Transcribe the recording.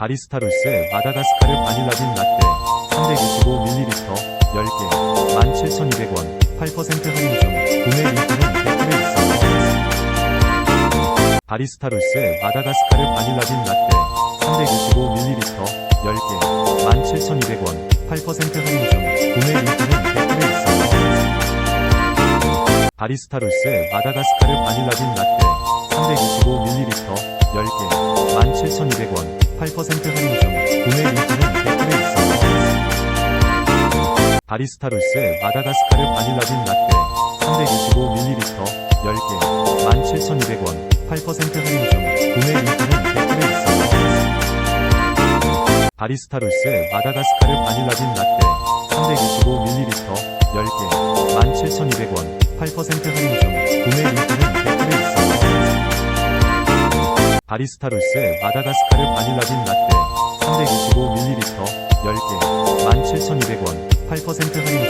바리스타롤스 마다가스카르 바닐라빈 라떼 325ml 10개 17,200원 8% 할인 중 구매 링크는 댓글에 있어요. 바리스타롤스 마다가스카르 바닐라빈 라떼 325ml 10개 17,200원 8% 할인 중 구매 링크는 댓글에 있어요. 바리스타롤스 마다가스카르 바닐라빈 라떼 325ml 10개 17,200원 8% 할인 중 구매 링크는 댓글에 있어요. 바리스타롤스 마다가스카르 바닐라빈 라떼 325ml 10개 17,200원 8% 할인 중 구매 링크는 댓글에 있어요. 바리스타롤스 마다가스카르 바닐라빈 라떼 325ml 10개 17,200원 8% 할인 중 구매 링크는. 바리스타롤스 마다가스카르 바닐라빈 라떼 325ml 10개 17,200원 8% 할인 중